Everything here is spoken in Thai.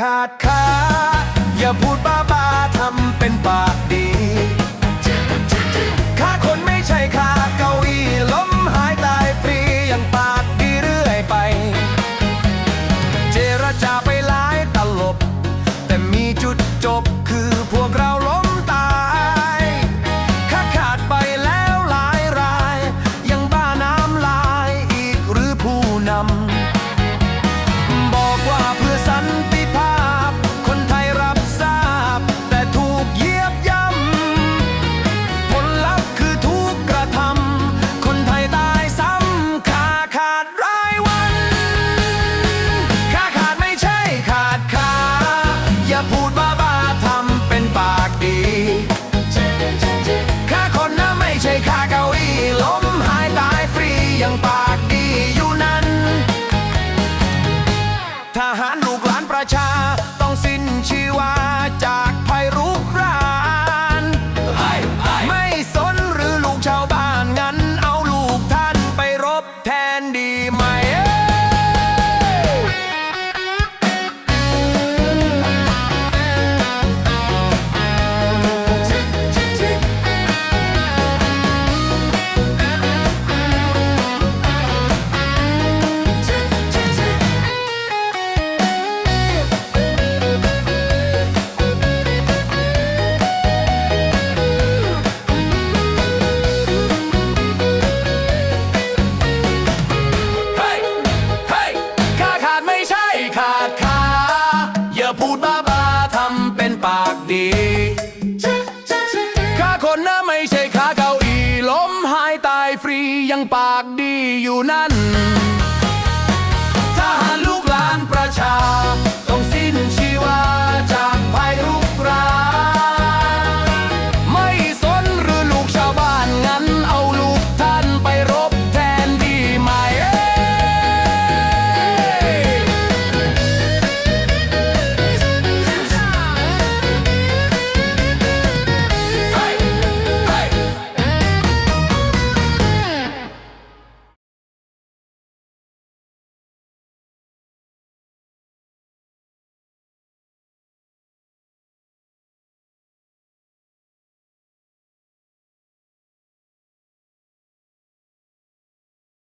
ขาดขา อย่าพูดบ้าบ้าทำเป็นปากดีขาคนไม่ใช่ขาเก้าอี้ล้มหายตายฟรีอย่างปากดีเรื่อยไป เจรจา ดบ้าบ้าทำเป็นปากดีข้าคนนะไม่ใช่ข้าเก้าอีล้มหายตายฟรียังปากดีอยู่นั่น